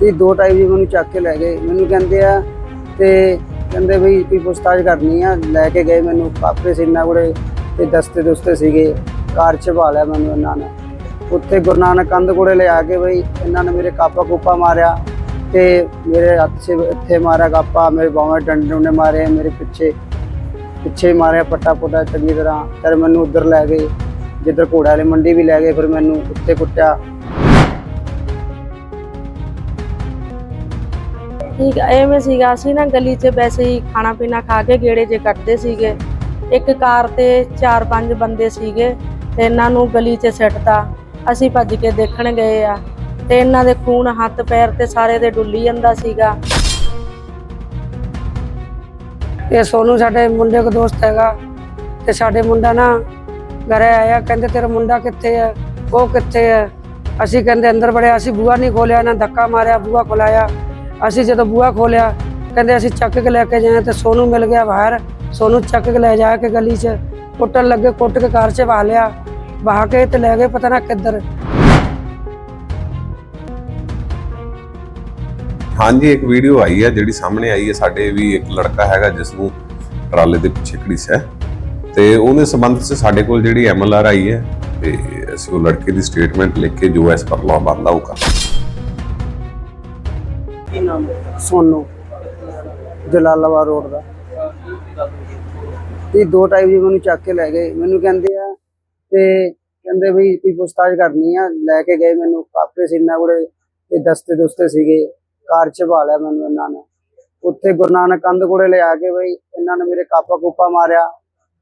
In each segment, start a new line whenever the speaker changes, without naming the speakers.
ਤੇ ਦੋ ਟਾਈਮ ਜੀ ਮੈਨੂੰ ਚੱਕ ਕੇ ਲੈ ਗਏ। ਮੈਨੂੰ ਕਹਿੰਦੇ ਆ ਤੇ ਕਹਿੰਦੇ ਵੀ ਕੋਈ ਪੁੱਛਤਾਛ ਕਰਨੀ ਆ। ਲੈ ਕੇ ਗਏ ਮੈਨੂੰ। ਕਾਪੇ ਸਿੰਨਾ ਕੋਲੇ ਤੇ ਦਸਤੇ ਦੁਸਤੇ ਸੀਗੇ। ਕਾਰ ਚ ਪਾ ਲਿਆ ਮੈਨੂੰ ਇਹਨਾਂ ਨੇ। ਉੱਥੇ ਗੁਰੂ ਨਾਨਕ ਕੰਧ ਕੋਲੇ ਲਿਆ ਕੇ ਬਈ ਇਹਨਾਂ ਨੇ ਮੇਰੇ ਕਾਪਾ ਕੂਪਾ ਮਾਰਿਆ ਤੇ ਮੇਰੇ ਹੱਥ 'ਚ ਇੱਥੇ ਮਾਰਿਆ ਕਾਪਾ। ਮੇਰੇ ਬਾਹਾਂ 'ਚ ਡੰਡੇ ਡੁੰਡੇ ਮਾਰੇ, ਮੇਰੇ ਪਿੱਛੇ ਪਿੱਛੇ ਮਾਰਿਆ ਪੱਟਾ ਪੁੱਟਾ ਚੰਗੀ ਤਰ੍ਹਾਂ। ਫਿਰ ਮੈਨੂੰ ਉੱਧਰ ਲੈ ਗਏ। ਜਿੱਧਰ ਘੋੜਾ ਵਾਲੀ ਮੰਡੀ ਵੀ ਲੈ ਗਏ, ਫਿਰ ਮੈਨੂੰ ਉੱਥੇ ਕੁੱਟਿਆ।
ਠੀਕ ਆ, ਐਵੇਂ ਸੀਗਾ ਅਸੀਂ ਨਾ ਗਲੀ 'ਚ ਵੈਸੇ ਹੀ ਖਾਣਾ ਪੀਣਾ ਖਾ ਕੇ ਗੇੜੇ ਜੇ ਕੱਟਦੇ ਸੀਗੇ। ਇੱਕ ਕਾਰ ਤੇ ਚਾਰ ਪੰਜ ਬੰਦੇ ਸੀਗੇ ਤੇ ਇਹਨਾਂ ਨੂੰ ਗਲੀ 'ਚ ਸਿੱਟਤਾ। ਅਸੀਂ ਭੱਜ ਕੇ ਦੇਖਣ ਗਏ ਆ ਤੇ ਇਹਨਾਂ ਦੇ ਖੂਨ ਹੱਥ ਪੈਰ ਤੇ ਸਾਰੇ ਦੇ ਡੁੱਲੀ ਜਾਂਦਾ ਸੀਗਾ।
ਇਹ ਸੋਨੂ ਸਾਡੇ ਮੁੰਡੇ ਦਾ ਦੋਸਤ ਹੈਗਾ ਤੇ ਸਾਡੇ ਮੁੰਡਾ ਨਾ ਘਰੇ ਆਇਆ ਕਹਿੰਦੇ ਤੇਰਾ ਮੁੰਡਾ ਕਿੱਥੇ ਹੈ ਉਹ ਕਿੱਥੇ ਹੈ ਅਸੀਂ ਕਹਿੰਦੇ ਅੰਦਰ ਬੜਿਆ ਅਸੀਂ ਬੂਆ ਨਹੀਂ ਖੋਲਿਆ ਨਾ ਧੱਕਾ ਮਾਰਿਆ ਬੂਆ ਖੋਲਾਇਆ। ਅਸੀਂ ਜਦੋਂ ਬੂਆ ਖੋਲਿਆ, ਕਹਿੰਦੇ ਅਸੀਂ ਚੱਕ ਕੇ ਲੈ ਕੇ ਜਾਏ ਤੇ ਸੋਨੂ ਮਿਲ ਗਿਆ ਬਾਹਰ। ਸੋਨੂ ਚੱਕ ਕੇ ਲੈ ਜਾ ਕੇ ਗਲੀ 'ਚ, ਕੁੱਟਣ ਲੱਗੇ, ਕੁੱਟ ਕੇ ਕਾਰ 'ਚ ਵਹਾ ਲਿਆ। ਵਹਾ ਕੇ ਤੇ ਲੈ ਗਏ ਪਤਾ ਨਾ ਕਿੱਧਰ।
ਹਾਂਜੀ, ਇੱਕ ਵੀਡੀਓ ਆਈ ਹੈ ਜਿਹੜੀ ਸਾਹਮਣੇ ਆਈ ਹੈ ਸਾਡੇ ਵੀ ਇੱਕ ਲੜਕਾ ਹੈਗਾ ਜਿਸ ਨੂੰ ਟਰਾਲੇ ਦੇ ਪਿੱਛੇ ਘੜੀਸਿਆ ਤੇ ਉਹਦੇ ਸੰਬੰਧ 'ਚ ਸਾਡੇ ਕੋਲ ਜਿਹੜੀ ਐਮਐਲਆਰ ਆਈ ਹੈ, ਤੇ ਅਸੀਂ ਉਹ ਲੜਕੇ ਦੀ ਸਟੇਟਮੈਂਟ ਲਿਖ ਕੇ ਜੋ ਐਸ ਪਰ ਲਾਅ ਬਣਦਾ ਉਹ ਕਰ
ਸੋਨੂ, ਜਲਾਲਾਬਾਦ ਰੋਡ ਦਾ। ਤੇ ਦੋ ਟਾਈਮ ਜੀ ਮੈਨੂੰ ਚੱਕ ਕੇ ਲੈ ਗਏ। ਮੈਨੂੰ ਕਹਿੰਦੇ ਆ ਤੇ ਕਹਿੰਦੇ ਵੀ ਕੋਈ ਪੁੱਛਤਾਛ ਕਰਨੀ ਆ। ਲੈ ਕੇ ਗਏ ਮੈਨੂੰ। ਕਾਪੇ ਸਿੰਨਾ ਕੋਲੇ ਤੇ ਦਸਤੇ ਦੁਸਤੇ ਸੀਗੇ। ਕਾਰ ਚ ਪਾ ਲਿਆ ਮੈਨੂੰ ਇਹਨਾਂ ਨੇ। ਉੱਥੇ ਗੁਰੂ ਨਾਨਕ ਕੰਧ ਕੋਲੇ ਲਿਆ ਕੇ ਬਈ ਇਹਨਾਂ ਨੇ ਮੇਰੇ ਕਾਪਾ ਕੂਪਾ ਮਾਰਿਆ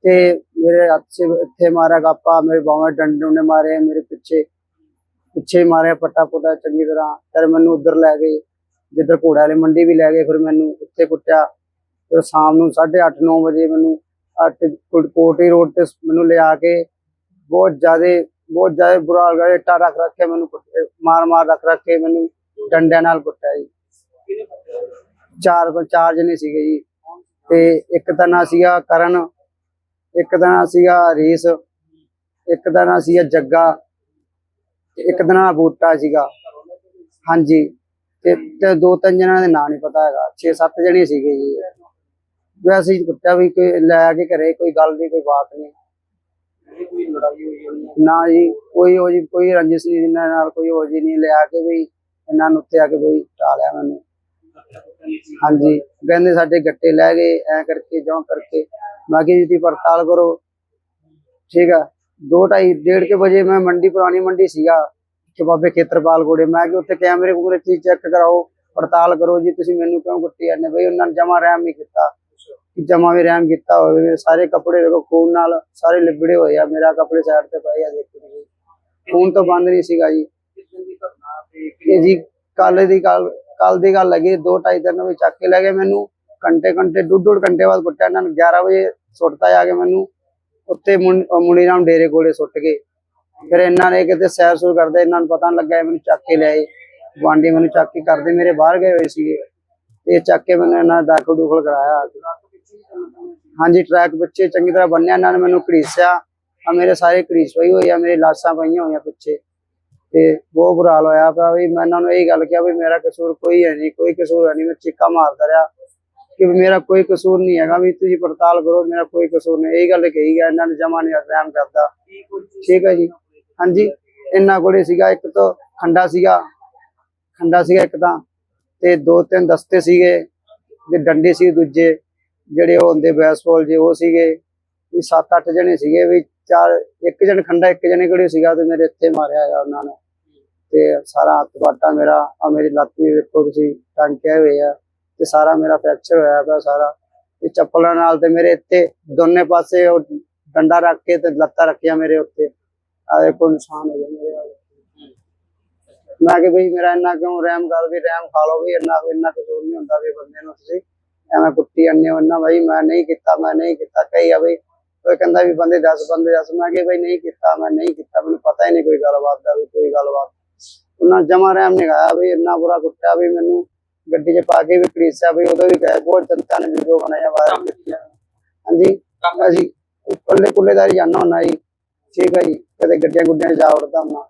ਤੇ ਮੇਰੇ ਹੱਥ 'ਚ ਇੱਥੇ ਮਾਰਿਆ ਕਾਪਾ। ਮੇਰੇ ਬਾਹਾਂ ਡੰਡੇ ਡੁੰਡੇ ਮਾਰੇ, ਮੇਰੇ ਪਿੱਛੇ ਪਿੱਛੇ ਮਾਰਿਆ, ਪੱਟਾ ਪੁੱਟਾ ਚੰਗੀ ਤਰ੍ਹਾਂ। ਫਿਰ ਮੈਨੂੰ ਉੱਧਰ ਲੈ ਗਏ। ਜਿੱਧਰ ਘੋੜਾ ਵਾਲੇ ਮੰਡੀ ਵੀ ਲੈ ਗਏ, ਫਿਰ ਮੈਨੂੰ ਉੱਥੇ ਕੁੱਟਿਆ। ਫਿਰ ਸ਼ਾਮ ਨੂੰ 8:30 9 ਵਜੇ ਮੈਨੂੰ ਕੋਟੀ ਰੋਡ ਤੇ ਮੈਨੂੰ ਲਿਆ ਕੇ ਬਹੁਤ ਜ਼ਿਆਦਾ ਬਹੁਤ ਜ਼ਿਆਦਾ ਬੁਰਾ ਹਾਲ ਕਰਿਆ ਇੱਟਾਂ ਰੱਖ ਰੱਖ ਕੇ ਮੈਨੂੰ ਮਾਰ ਮਾਰ ਰੱਖ ਰੱਖ ਕੇ ਮੈਨੂੰ ਡੰਡਿਆਂ ਨਾਲ ਕੁੱਟਿਆ ਜੀ। ਚਾਰ ਚਾਰ ਜਣੇ ਸੀਗੇ ਜੀ। ਤੇ ਇੱਕ ਦਾ ਨਾਂ ਸੀਗਾ ਕਰਨ, ਇੱਕ ਦਾ ਨਾਂ ਸੀਗਾ ਰੀਸ ਇੱਕ ਦਾ ਨਾਂ ਸੀਗਾ ਜੱਗਾ ਇੱਕ ਦਾ ਨਾਂ ਬੂਟਾ ਸੀਗਾ। ਹਾਂਜੀ। ਤੇ ਤੇ ਦੋ ਤਿੰਨ ਜਣਾਂ ਦੇ ਨਾਂ ਨਹੀਂ ਪਤਾ ਹੈਗਾ। 6-7 ਜਣੇ ਸੀਗੇ ਜੀ। ਵੈਸੇ ਹੀ ਕੁੱਟਿਆ ਵੀ ਕੋਈ ਲੈ ਆ ਕੇ ਘਰੇ ਕੋਈ ਗੱਲ ਨਹੀਂ ਕੋਈ ਬਾਤ ਨਹੀਂ ਨਾ ਜੀ ਕੋਈ ਉਹ ਜੀ ਕੋਈ ਰੰਜਿਸ਼ ਨਹੀਂ ਇਹਨਾਂ ਨਾਲ ਕੋਈ ਹੋ ਜੀ ਨਹੀਂ ਲਿਆ ਕੇ ਵੀ ਇਹਨਾਂ ਨੂੰ ਉੱਤੇ ਆ ਕੇ ਬਈ ਟਾਲਿਆ ਮੈਨੂੰ। ਹਾਂਜੀ। ਕਹਿੰਦੇ ਸਾਡੇ ਗੱਟੇ ਲੈ ਗਏ ਐ ਕਰਕੇ ਜਿਉਂ ਕਰਕੇ। ਮੈਂ ਕਿਹਾ ਜੀ ਤੁਸੀਂ ਪੜਤਾਲ ਕਰੋ। ਠੀਕ ਆ। ਦੋ ਢਾਈ ਡੇਢ ਕੇ ਵਜੇ ਮੈਂ ਮੰਡੀ ਪੁਰਾਣੀ ਮੰਡੀ ਸੀਗਾ। ਕਿ ਬਾਬੇ ਖੇਤਰਪਾਲ ਕੋਲੇ ਮੈਂ ਕਿ ਉੱਥੇ ਕੈਮਰੇ ਕੂਮਰੇ ਚੀਜ਼ ਚੈੱਕ ਕਰਾਓ, ਪੜਤਾਲ ਕਰੋ ਜੀ, ਤੁਸੀਂ ਮੈਨੂੰ ਕਿਉਂ ਕੁੱਟੀ ਜਾਂਦੇ ਬਈ ਉਹਨਾਂ ਨੇ ਜਮਾ ਰਹਿਮ ਨਹੀਂ ਕੀਤਾ। ਜਮਾ ਵੀ ਰਹਿਮ ਕੀਤਾ ਹੋਵੇ, ਮੇਰੇ ਸਾਰੇ ਕੱਪੜੇ ਦੇਖੋ, ਖੂਨ ਨਾਲ ਸਾਰੇ ਲਿਬੜੇ ਹੋਏ ਆ, ਮੇਰਾ ਕੱਪੜੇ ਸਾਈਡ ਤੇ ਪਏ ਆ, ਦੇਖੋ ਜੀ। ਖੂਨ ਤੋਂ ਬੰਦ ਨਹੀਂ ਸੀਗਾ ਜੀ। ਇਹ ਜੀ ਕੱਲ ਦੀ ਗੱਲ ਕੱਲ ਦੀ ਗੱਲ ਲੱਗੀ ਦੋ ਢਾਈ ਦਿਨ ਵਿੱਚ ਚੱਕ ਕੇ ਲੈ ਗਏ ਮੈਨੂੰ। ਘੰਟੇ ਘੰਟੇ, ਡੂਢ ਡੂਢ ਘੰਟੇ ਬਾਅਦ ਕੁੱਟਿਆ ਇਹਨਾਂ ਨੇ। 11 ਵਜੇ ਸੁੱਟਤਾ ਆ ਕੇ ਮੈਨੂੰ। ਉੱਤੇ ਮੁੰ- ਰਾਮ ਡੇਰੇ ਕੋਲੇ ਸੁੱਟ ਗਏ। ਫਿਰ ਇਹਨਾਂ ਨੇ ਕਿਤੇ ਸੈਰ ਸੂਰ ਕਰਦੇ, ਇਹਨਾਂ ਨੂੰ ਪਤਾ ਨੀ ਲੱਗਾ ਮੈਨੂੰ ਚੱਕ ਕੇ ਲਿਆਏ। ਗੁਆਂਢੀ ਮੈਨੂੰ ਚੱਕ ਕੇ ਕਰਦੇ ਮੇਰੇ ਬਾਹਰ ਗਏ ਹੋਏ ਸੀਗੇ। ਇਹ ਚੱਕ ਕੇ ਮੈਨੂੰ ਇਹਨਾਂ ਦਾਖਲ ਦੂਖਲ ਕਰਾਇਆ। ਹਾਂਜੀ, ਟਰੈਕ ਪਿੱਛੇ ਚੰਗੀ ਤਰ੍ਹਾਂ ਬੰਨਿਆ, ਇਹਨਾਂ ਨੇ ਮੈਨੂੰ ਘੜੀਸਿਆ। ਆ ਮੇਰੇ ਸਾਰੇ ਘੜੀਸ ਹੋਈ ਹੋਈ ਆ ਮੇਰੇ ਲਾਸ਼ਾਂ ਪਈਆਂ ਹੋਈਆਂ ਪਿੱਛੇ। ਤੇ ਬਹੁਤ ਬੁਰਾ ਹਾਲ ਹੋਇਆ ਪਿਆ ਵੀ ਮੈਂ ਇਹਨਾਂ ਨੂੰ ਇਹ ਗੱਲ ਕਿਹਾ ਵੀ ਮੇਰਾ ਕਸੂਰ ਕੋਈ ਹੈ ਨਹੀਂ, ਕੋਈ ਕਸੂਰ ਹੈ ਨਹੀਂ, ਮੈਂ ਚੀਕਾ ਮਾਰਦਾ ਰਿਹਾ ਕਿ ਮੇਰਾ ਕੋਈ ਕਸੂਰ ਨਹੀਂ ਹੈਗਾ, ਵੀ ਤੁਸੀਂ ਪੜਤਾਲ ਕਰੋ, ਮੇਰਾ ਕੋਈ ਕਸੂਰ ਨਹੀਂ। ਇਹ ਗੱਲ ਕਹੀ ਗਿਆ, ਇਹਨਾਂ ਨੇ ਜਮਾ ਨਹੀਂ ਰਹਿਮ ਕਰਦਾ। ਠੀਕ ਹੈ ਜੀ। ਹਾਂਜੀ। ਇਹਨਾਂ ਕੋਲੇ ਸੀਗਾ, ਇੱਕ ਤਾਂ ਖੰਡਾ ਸੀਗਾ। ਖੰਡਾ ਸੀਗਾ ਇੱਕ ਤਾਂ। ਤੇ ਦੋ ਤਿੰਨ ਦਸਤੇ ਸੀਗੇ, ਤੇ ਡੰਡੇ ਸੀ ਦੂਜੇ। ਜਿਹੜੇ ਉਹ ਹੁੰਦੇ ਬੈਸਬਾਲ ਜੇ ਉਹ ਸੀਗੇ। ਵੀ 7-8 ਜਣੇ ਸੀਗੇ, ਵੀ ਚਾਰ, ਇੱਕ ਜਣ ਖੰਡਾ, ਇੱਕ ਜਣੇ ਕਿਹੜੇ ਸੀਗਾ, ਤੇ ਮੇਰੇ ਇੱਥੇ ਮਾਰਿਆ ਹੈਗਾ ਉਹਨਾਂ ਨੇ। ਤੇ ਸਾਰਾ ਹੱਥ ਪਾਟਾ ਮੇਰਾ ਆ ਮੇਰੀ ਲੱਤ ਵੀ ਵੇਖੋ ਤੁਸੀਂ ਟਾਂਕੇ ਹੋਏ ਆ ਤੇ ਸਾਰਾ ਮੇਰਾ ਫ੍ਰੈਕਚਰ ਹੋਇਆ ਪਿਆ ਸਾਰਾ। ਤੇ ਚੱਪਲਾਂ ਨਾਲ ਤੇ ਮੇਰੇ ਇੱਥੇ ਦੋਨੇ ਪਾਸੇ ਉਹ ਡੰਡਾ ਰੱਖ ਕੇ ਤੇ ਲੱਤਾਂ ਰੱਖਿਆ ਮੇਰੇ ਉੱਤੇ। ਆ ਦੇਖੋ ਨਿਸ਼ਾਨ ਹੋ ਗਏ ਮੇਰੇ ਵਾਲੇ। ਮੈਂ ਕਿ ਬਈ ਮੇਰਾ ਇੰਨਾ ਕਿਉਂ ਰਹਿਮ ਕਰ ਵੀ ਰਹਿਮ ਖਾ ਲਓ ਵੀ ਇੰਨਾ ਇੰਨਾ ਕਸੂਰ ਨਹੀਂ ਹੁੰਦਾ ਵੀ ਬੰਦੇ ਨੂੰ ਤੁਸੀਂ ਐਵੇਂ ਜਾਂਦੇ ਹੋ। ਇੰਨਾ ਬਈ ਮੈਂ ਨਹੀਂ ਕੀਤਾ ਮੈਂ ਨਹੀਂ ਕੀਤਾ ਕਈ ਆ ਬਈ। ਕੋਈ ਕਹਿੰਦਾ ਵੀ ਬੰਦੇ 10 ਬੰਦੇ 10 ਮੈਂ ਕਿ ਬਈ ਨਹੀਂ ਕੀਤਾ ਮੈਂ ਨਹੀਂ ਕੀਤਾ ਮੈਨੂੰ ਪਤਾ ਹੀ ਨਹੀਂ ਕੋਈ ਗੱਲਬਾਤ ਦਾ ਵੀ ਕੋਈ ਗੱਲਬਾਤ। ਉਹਨਾਂ ਜਮਾ ਰਹਿਮ ਨਹੀਂ ਖਾਇਆ ਵੀ ਇੰਨਾ ਬੁਰਾ ਕੁੱਟਿਆ ਵੀ ਮੈਨੂੰ। ਗੱਡੀ 'ਚ ਪਾ ਕੇ ਵੀ ਕੜੀਸਿਆ ਵੀ ਉਦੋਂ ਵੀ ਗਏ। ਬਹੁਤ ਜਨਤਾ ਨੇ ਵੀਡੀਓ ਬਣਾਇਆ ਕੀਤੀਆਂ ਹਾਂਜੀ ਅਸੀਂ ਕੱਲੇ ਕੁੱਲੇਦਾਰੀ ਜਾਣਾ ਹੁੰਦਾ ਜੀ। ਠੀਕ ਹੈ ਜੀ ਕਦੇ ਗੱਡੀਆਂ ਗੁੱਡੀਆਂ ਜਾ ਵੜਦਾ ਹੁੰਦਾ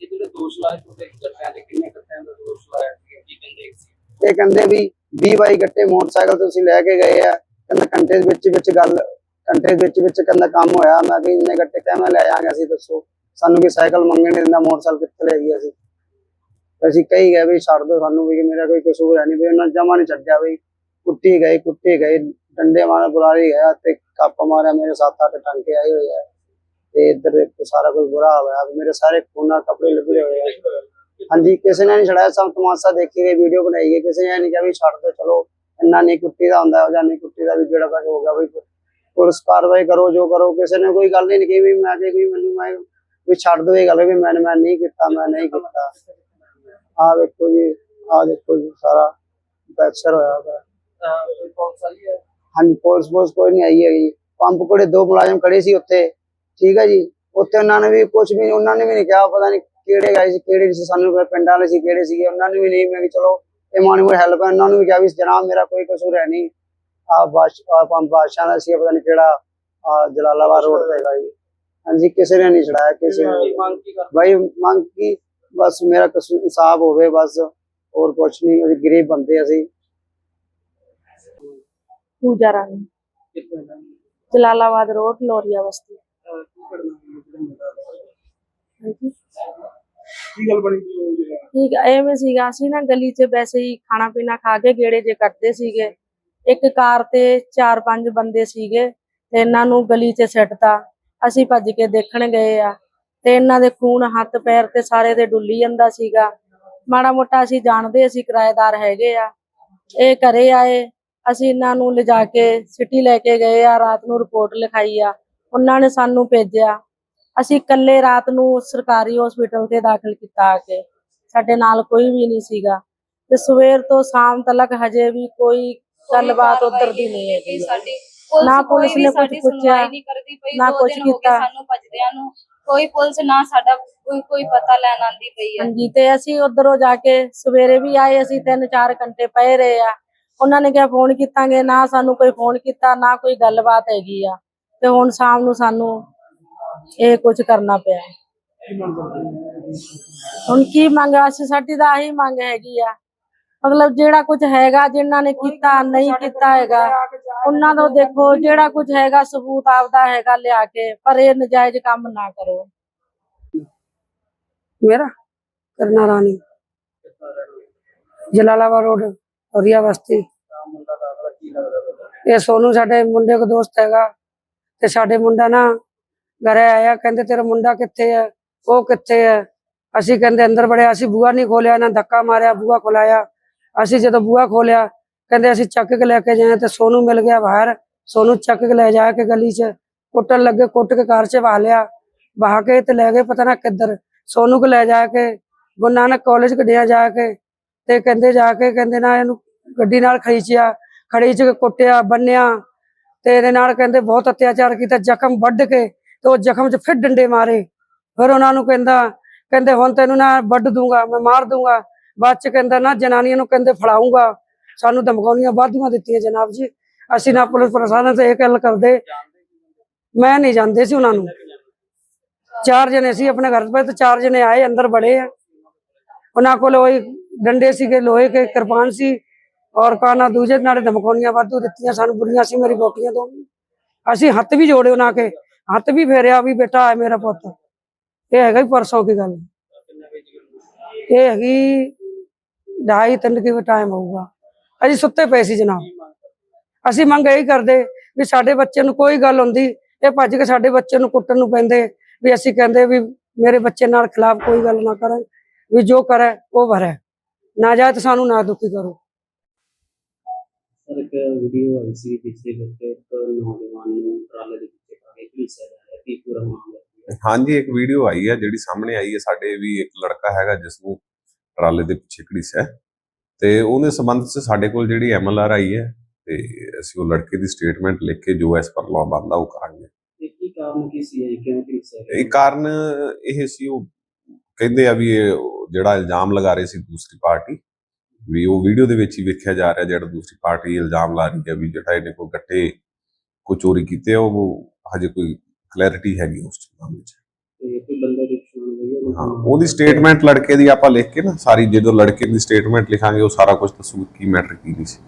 ਇਹ ਜਿਹੜੇ ਦੋਸ਼ ਲਾਏ ਤੁਹਾਡੇ ਗੱਟਿਆਂ ਤੇ ਕਿੰਨੇ ਗੱਟਿਆਂ ਦਾ ਦੋਸ਼ ਲਾਇਆ ਸੀ ਕੀ ਕਹਿੰਦੇ
ਵੀ 20 ਬਾਈ ਗੱਟੇ ਮੋਟਰਸਾਈਕਲ ਤੁਸੀਂ ਲੈ ਕੇ ਗਏ ਆ ਕਹਿੰਦਾ ਘੰਟੇ ਦੇ ਵਿੱਚ ਵਿੱਚ ਗੱਲ ਘੰਟੇ ਦੇ ਵਿੱਚ ਵਿੱਚ ਕਹਿੰਦਾ ਕੰਮ ਹੋਇਆ ਮੈਂ ਕਿ ਇੰਨੇ ਗੱਟੇ ਕਿਵੇਂ ਲੈ ਆਂਗੇ ਅਸੀਂ ਦੱਸੋ। ਸਾਨੂੰ ਕਿ ਸਾਈਕਲ ਮੰਗਣ ਨਹੀਂ ਦਿੰਦਾ ਮੋਟਰਸਾਈਕਲ ਕਿੱਥੇ ਲੈ ਗਿਆ ਸੀ ਅਸੀਂ ਕਹੀ ਗਏ ਵੀ ਛੱਡ ਦੋ ਸਾਨੂੰ ਵੀ ਮੇਰਾ ਕੋਈ ਕਸੂਰ ਹੈ ਨਹੀਂ ਵੀ ਉਹਨਾਂ ਜਮਾ ਨਹੀਂ ਛੱਡਿਆ ਵੀ। ਕੁੱਟੀ ਗਏ ਕੁੱਟੀ ਗਏ ਡੰਡੇ ਮਾਰ ਬੁਲਾਰੀ ਗਿਆ ਤੇ ਕੱਪ ਮਾਰਿਆ ਮੇਰੇ ਸੱਤ ਅੱਠ ਟਾਂਕੇ ਆਏ ਹੋਏ ਆ। ਤੇ ਇੱਧਰ ਸਾਰਾ ਕੁਝ ਬੁਰਾ ਹੋਇਆ। ਮੇਰੇ ਸਾਰੇ ਖੂਨਾਂ ਕੱਪੜੇ ਲੱਗੇ ਹੋਏ ਆ। ਹਾਂਜੀ ਕਿਸੇ ਨੇ ਨਹੀਂ ਛੜਾਇਆ ਸਭ ਤਮਾਸ਼ਾ ਦੇਖੀ ਗਈ ਵੀਡੀਓ ਬਣਾਈ ਹੈ ਕਿਸੇ ਨੇ ਨਹੀਂ ਕਿਹਾ ਵੀ ਛੱਡ ਦੋ ਚਲੋ ਇੰਨਾ ਨਹੀਂ ਕੁੱਟੀ ਦਾ ਹੁੰਦਾ ਜਾਂ ਨਹੀਂ ਕੁੱਟੀ ਦਾ ਵੀ ਜਿਹੜਾ ਕੁਝ ਹੋ ਗਿਆ ਵੀ ਪੁਲਿਸ ਕਾਰਵਾਈ ਕਰੋ ਜੋ ਕਰੋ। ਕਿਸੇ ਨੇ ਕੋਈ ਗੱਲ ਹੀ ਨਹੀਂ ਕਹੀ ਵੀ ਮੈਂ ਕਿ ਵੀ ਮੈਨੂੰ ਮੈਂ ਵੀ ਛੱਡ ਦੋ ਇਹ ਗੱਲ ਵੀ ਮੈਂ ਮੈਂ ਨਹੀਂ ਕੀਤਾ ਮੈਂ ਨਹੀਂ ਕੀਤਾ। ਆ ਵੇਖੋ ਜੀ ਆ ਦੇਖੋ ਜੀ ਸਾਰਾ ਫੈਕਚਰ ਹੋਇਆ ਹੋਇਆ। ਹਾਂਜੀ ਪੁਲਿਸ ਪੁਲਿਸ ਕੋਈ ਨਹੀਂ ਆਈ ਹੈਗੀ। ਪੰਪ ਕੋਲੇ ਦੋ ਮੁਲਾਜ਼ਮ ਖੜੇ ਸੀ ਉੱਥੇ। ਠੀਕ ਹੈ ਜੀ। ਉੱਥੇ ਉਹਨਾਂ ਨੇ ਵੀ ਕੁਝ ਵੀ ਉਹਨਾਂ ਨੇ ਵੀ ਨਹੀਂ ਕਿਹਾ ਪਤਾ ਨਹੀਂ ਕਿਹੜੇ ਗਏ ਸੀ ਕਿਹੜੇ ਸੀ ਸਾਨੂੰ ਪਿੰਡਾਂ ਵਾਲੇ ਸੀ ਕਿਹੜੇ ਸੀਗੇ ਉਹਨਾਂ ਨੇ ਵੀ ਨਹੀਂ। ਮੈਂ ਕਿ ਚਲੋ ਇਹ ਮੋਟੀ ਹੈਲਪ ਹੈ। ਉਹਨਾਂ ਨੂੰ ਵੀ ਕਿਹਾ ਵੀ ਜਨਾਬ ਮੇਰਾ ਕੋਈ ਕਸੂਰ ਹੈ ਨਹੀਂ। ਆ ਬਾਸ਼ ਆ ਪੰਪ ਬਾਦਸ਼ਾਹ ਦਾ ਸੀ ਪਤਾ ਨਹੀਂ ਕਿਹੜਾ ਆ ਜਲਾਲਾਬਾਦ ਰੋਡ ਤੇ ਹੈਗਾ ਜੀ। ਹਾਂਜੀ ਕਿਸੇ ਨੇ ਨਹੀਂ ਛੜਾਇਆ ਕਿਸੇ ਨੇ ਭਾਈ ਮੰਗ ਕੀ ਬਸ ਮੇਰਾ ਕਸੂਰ ਇਨਸਾਫ ਹੋਵੇ ਬਸ। ਹੋਰ ਕੁਝ ਨਹੀਂ ਅਸੀਂ ਗਰੀਬ ਬੰਦੇ ਅਸੀਂ।
ਪੂਜਾ ਰਾਣੀ। ਜਲਾਲਾਬਾਦ ਰੋਡ ਲੋਰੀਆ ਬਸਤੀ। ਹਾਂਜੀ।
ਕੀ ਗੱਲ ਬਣੀ ਜੀ ਉਹ ਜਿਹੜਾ?
ਠੀਕ ਹੈ ਐਵੇਂ ਸੀਗਾ ਅਸੀਂ ਨਾ ਗਲੀ 'ਚ ਵੈਸੇ ਹੀ ਖਾਣਾ ਪੀਣਾ ਖਾ ਕੇ ਗੇੜੇ ਜੇ ਕੱਢਦੇ ਸੀਗੇ। ਇੱਕ ਕਾਰ ਤੇ ਚਾਰ ਪੰਜ ਬੰਦੇ ਸੀਗੇ ਤੇ ਇਹਨਾਂ ਨੂੰ ਗਲੀ 'ਚ ਸਿੱਟਤਾ। ਅਸੀਂ ਭੱਜ ਕੇ ਦੇਖਣ ਗਏ ਆ ਤੇ ਇਹਨਾਂ ਦੇ ਖੂਨ ਹੱਥ ਪੈਰ ਤੇ ਸਾਰੇ ਦੇ ਡੁੱਲੀ ਜਾਂਦਾ ਸੀਗਾ। ਮਾੜਾ ਮੋਟਾ ਅਸੀਂ ਜਾਣਦੇ ਅਸੀਂ ਕਿਰਾਏਦਾਰ ਹੈਗੇ ਆ। ਇਹ ਘਰੇ ਆਏ ਅਸੀਂ ਇਹਨਾਂ ਨੂੰ ਲਿਜਾ ਕੇ ਸਿਟੀ ਲੈ ਕੇ ਗਏ ਆ ਰਾਤ ਨੂੰ ਰਿਪੋਰਟ ਲਿਖਾਈ ਆ। ਉਹਨਾਂ ਨੇ ਸਾਨੂੰ ਭੇਜਿਆ। ਅਸੀਂ ਇਕੱਲੇ ਰਾਤ ਨੂੰ ਸਰਕਾਰੀ ਹਸਪੀਟਲ ਤੇ ਦਾਖਲ ਕੀਤਾ ਆ ਕੇ। ਸਾਡੇ ਨਾਲ ਕੋਈ ਵੀ ਨਹੀਂ ਸੀਗਾ। ਤੇ ਸਵੇਰ ਤੋਂ ਸ਼ਾਮ ਤੱਕ ਹਜੇ ਵੀ ਕੋਈ ਗੱਲਬਾਤ ਉਧਰ ਦੀ ਨਹੀਂ ਹੈਗੀ।
ਸਾਡੀ।
ਨਾ
ਪੁਲਿਸ
ਨੇ
ਸਾਡੀ
ਪੁੱਛਿਆ, ਨਾ
ਗਏ
ਕੀਤਾ।
ਸਾਨੂੰ ਭੱਜਦਿਆਂ ਨੂੰ। ਕੋਈ ਪੁਲਿਸ ਨਾ ਸਾਡਾ ਕੋਈ ਕੋਈ ਪਤਾ ਲੈਣ ਆਂਦੀ ਪਈ ਹੈ।
ਹਾਂਜੀ ਤੇ ਅਸੀਂ ਉਧਰੋਂ ਜਾ ਕੇ ਸਵੇਰੇ ਵੀ ਆਏ। ਅਸੀਂ 3-4 ਘੰਟੇ ਪਏ ਰਹੇ ਆ। ਉਹਨਾਂ ਨੇ ਕਿਹਾ ਫੋਨ ਕੀਤਾਂਗੇ ਨਾ ਸਾਨੂੰ ਕੋਈ ਫੋਨ ਕੀਤਾ ਨਾ ਕੋਈ ਗੱਲਬਾਤ ਹੈਗੀ ਆ। ਤੇ ਹੁਣ ਸ਼ਾਮ ਨੂੰ ਸਾਨੂੰ ਇਹ ਕੁਝ ਕਰਨਾ ਪਿਆ। ਹੁਣ ਕੀ ਮੰਗ ਅਸੀਂ ਸਾਡੀ ਤਾਂ ਆਹੀ ਮੰਗ ਹੈਗੀ ਆ। ਮਤਲਬ ਜਿਹੜਾ ਕੁਝ ਹੈਗਾ, ਜਿਨ੍ਹਾਂ ਨੇ ਕੀਤਾ, ਨਹੀਂ ਕੀਤਾ ਹੈਗਾ, ਉਹਨਾਂ ਦਾ ਦੇਖੋ, ਜਿਹੜਾ ਕੁਝ ਹੈਗਾ, ਸਬੂਤ ਆਪਦਾ ਹੈਗਾ ਲਿਆ ਕੇ, ਪਰ ਇਹ ਨਜਾਇਜ਼ ਕੰਮ ਨਾ ਕਰੋ।
ਮੇਰਾ? ਕਰਨਾ ਰਾਣੀ। ਜਲਾਲਾਬਾਦ ਰੋਡ ਔਰੀਆ ਬਸਤੀ। ਇਹ ਸੋਨੂ ਸਾਡੇ ਮੁੰਡੇ ਕੋ ਦੋਸਤ ਹੈਗਾ। ਤੇ ਸਾਡੇ ਮੁੰਡਾ ਨਾ ਘਰੇ ਆਇਆ, ਕਹਿੰਦੇ ਤੇਰਾ ਮੁੰਡਾ ਕਿੱਥੇ ਹੈ? ਉਹ ਕਿੱਥੇ ਹੈ? ਅਸੀਂ ਕਹਿੰਦੇ ਅੰਦਰ ਬੜਿਆ ਅਸੀਂ ਬੂਆ ਨਹੀਂ ਖੋਲਿਆ, ਨਾ ਧੱਕਾ ਮਾਰਿਆ ਬੂਆ ਖੋਲਾਇਆ। ਅਸੀਂ ਜਦੋਂ ਬੂਆ ਖੋਲਿਆ, ਕਹਿੰਦੇ ਅਸੀਂ ਚੱਕ ਕੇ ਲੈ ਕੇ ਜਾਏ ਤੇ ਸੋਨੂ ਮਿਲ ਗਿਆ ਬਾਹਰ। ਸੋਨੂ ਚੱਕ ਕੇ ਲੈ ਜਾ ਕੇ ਗਲੀ 'ਚ, ਕੁੱਟਣ ਲੱਗੇ, ਕੁੱਟ ਕੇ ਕਾਰ 'ਚ ਵਾਹ ਲਿਆ। ਵਾਹ ਕੇ ਤੇ ਲੈ ਗਏ ਪਤਾ ਨਾ ਕਿੱਧਰ। ਸੋਨੂ ਕੋ ਲੈ ਜਾ ਕੇ, ਗੁਰੂ ਨਾਨਕ ਕਾਲਜ ਕੱਢਿਆ ਜਾ ਕੇ ਤੇ ਕਹਿੰਦੇ ਜਾ ਕੇ, ਕਹਿੰਦੇ ਨਾ ਇਹਨੂੰ ਗੱਡੀ ਨਾਲ ਖੜੀਚਿਆ ਖੜੀਚ ਕੇ ਕੁੱਟਿਆ, ਬੰਨਿਆ। ਤੇ ਇਹਦੇ ਨਾਲ ਕਹਿੰਦੇ ਬਹੁਤ ਅਤਿਆਚਾਰ ਕੀਤਾ, ਜ਼ਖਮ ਵੱਢ ਕੇ ਤੇ ਉਹ ਜ਼ਖਮ 'ਚ ਫਿਰ ਡੰਡੇ ਮਾਰੇ। ਫਿਰ ਉਹਨਾਂ ਨੂੰ ਕਹਿੰਦਾ, ਕਹਿੰਦੇ ਹੁਣ ਤੈਨੂੰ ਨਾ ਵੱਢ ਦੂੰਗਾ, ਮੈਂ ਮਾਰ ਦੂੰਗਾ। ਬਾਅਦ ਚ ਕਹਿੰਦਾ, ਨਾ ਜਨਾਨੀਆਂ ਨੂੰ ਕਹਿੰਦੇ ਫੜਾਉਂਗਾ ਸਾਨੂੰ ਧਮਕਾਉਣੀਆਂ ਵਾਧੂਆਂ ਦਿੱਤੀਆਂ ਜਨਾਬ ਜੀ। ਅਸੀਂ ਨਾ ਪੁਲਿਸ ਪ੍ਰਸ਼ਾਸਨ ਤੇ ਇਹ ਗੱਲ ਕਰਦੇ। ਮੈਂ ਨਹੀਂ ਜਾਂਦੇ ਸੀ ਉਹਨਾਂ ਨੂੰ। ਚਾਰ ਜਣੇ ਸੀ ਆਪਣੇ ਘਰ ਤੇ ਚਾਰ ਜਣੇ ਆਏ, ਅੰਦਰ ਬੜੇ ਆ। ਉਹਨਾਂ ਕੋਲ ਉਹੀ ਡੰਡੇ ਸੀਗੇ, ਲੋਹੇ ਕੇ ਕਿਰਪਾਨ ਸੀ। ਔਰ ਕਾਨਾ ਦੂਜੇ ਨਾਲੇ ਧਮਕਾਉਣੀਆਂ ਵਾਧੂ ਦਿੱਤੀਆਂ, ਸਾਨੂੰ ਬੁਰੀਆਂ ਸੀ, ਮੇਰੀ ਬੋਟੀਆਂ ਤੋਂ। ਅਸੀਂ ਹੱਥ ਵੀ ਜੋੜੇ ਉਹਨਾਂ ਕੇ, ਹੱਥ ਵੀ ਫੇਰਿਆ ਵੀ ਬੇਟਾ ਹੈ ਮੇਰਾ ਪੁੱਤ। ਇਹ ਹੈਗਾ ਹੀ ਪਰਸੋਂ ਕੀ ਗੱਲ। ਇਹ ਹੈਗੀ ਢਾਈ ਤਿੰਨ ਕੀ ਟਾਈਮ ਹੋਊਗਾ। ਅਸੀਂ ਸੁੱਤੇ ਪਏ ਸੀ ਜਨਾਬ। ਅਸੀਂ ਮੰਗ ਇਹੀ ਕਰਦੇ ਵੀ ਸਾਡੇ ਬੱਚੇ ਨੂੰ ਕੋਈ ਗੱਲ ਹੁੰਦੀ, ਇਹ ਭੱਜ ਕੇ ਸਾਡੇ ਬੱਚੇ ਨੂੰ ਕੁੱਟਣ ਨੂੰ ਪੈਂਦੇ, ਵੀ ਅਸੀਂ ਕਹਿੰਦੇ ਵੀ ਮੇਰੇ ਬੱਚੇ ਨਾਲ ਖਿਲਾਫ ਕੋਈ ਗੱਲ ਨਾ ਕਰਨ, ਵੀ ਜੋ ਕਰੇ, ਉਹ ਭਰੇ ਨਾ ਜਾਇ ਤਾਂ ਸਾਨੂੰ ਨਾ ਦੁਖੀ ਕਰੋ।
ਸਰ ਇੱਕ ਵੀਡੀਓ ਆਈ ਸੀ ਜਿਸ ਦੇ ਵਿੱਚ ਇੱਕ ਨੌਜਵਾਨ ਨੂੰ ਟਰਾਲੇ ਦੇ ਪਿੱਛੇ ਪਾ ਕੇ ਘੜੀਸਿਆ ਜਾ ਰਿਹਾ ਕੀ ਪੂਰਾ ਮਾਮਲਾ?
ਹਾਂਜੀ ਇੱਕ ਵੀਡੀਓ ਆਈ ਹੈ ਜਿਹੜੀ ਸਾਹਮਣੇ ਆਈ ਹੈ ਸਾਡੇ ਵੀ ਇੱਕ ਲੜਕਾ ਹੈਗਾ ਜਿਸ ਨੂੰ ਟਰਾਲੇ ਦੇ ਪਿੱਛੇ ਘੜੀਸਿਆ ਤੇ ਉਹਦੇ ਸੰਬੰਧ 'ਚ ਸਾਡੇ ਕੋਲ ਜਿਹੜੀ ਐਮਐਲਆਰ ਆਈ ਹੈ ਤੇ ਅਸੀਂ ਉਹ ਲੜਕੇ ਦੀ ਸਟੇਟਮੈਂਟ ਲਿਖ ਕੇ ਜੋ ਐਸ ਪਰ ਲਾਅ ਬਣਦਾ ਉਹ ਕਰਾਂਗੇ
ਇਹ ਕੀ ਕਾਰਨ ਕੀ ਸੀ ਇਹ ਕਿਉਂ ਘੜੀਸਿਆ ਗਿਆ?
ਇਹ ਕਾਰਨ ਇਹ ਸੀ ਉਹ ਕਹਿੰਦੇ ਆ ਵੀ ਇਹ ਜਿਹੜਾ ਇਲਜ਼ਾਮ ਲਗਾ ਰਹੇ ਸੀ ਦੂਸਰੀ ਪਾਰਟੀ ਵੀ ਉਹ ਵੀਡੀਓ ਦੇ ਵਿੱਚ ਹੀ ਵੇਖਿਆ ਜਾ ਰਿਹਾ ਜਿਹੜਾ ਦੂਸਰੀ ਪਾਰਟੀ ਇਲਜ਼ਾਮ ਲਾ ਰਹੀ ਹੈ ਵੀ ਜਿਹੜਾ ਇਹਨੇ ਕੋਈ ਗੱਟੇ ਕੋ ਚੋਰੀ ਕੀਤੇ ਉਹ ਹਜੇ ਕੋਈ ਕਲੈਰਿਟੀ ਹੈਗੀ ਉਸ ਮਾਮਲੇ 'ਚ
ਤੇ ਕੋਈ ਬੰਦੇ ਦੀ ਪਛਾਣ ਹੋਈ ਹੈ
ਹਾਂ ਉਹਦੀ ਸਟੇਟਮੈਂਟ ਲੜਕੇ ਦੀ ਆਪਾਂ ਲਿਖ ਕੇ ਨਾ ਸਾਰੀ ਜਦੋਂ ਲੜਕੇ ਦੀ ਸਟੇਟਮੈਂਟ ਲਿਖਾਂਗੇ ਉਹ ਸਾਰਾ ਕੁਝ ਦੱਸੂਗਾ ਕੀ ਮੈਟਰ ਕੀ ਨਹੀਂ ਸੀ।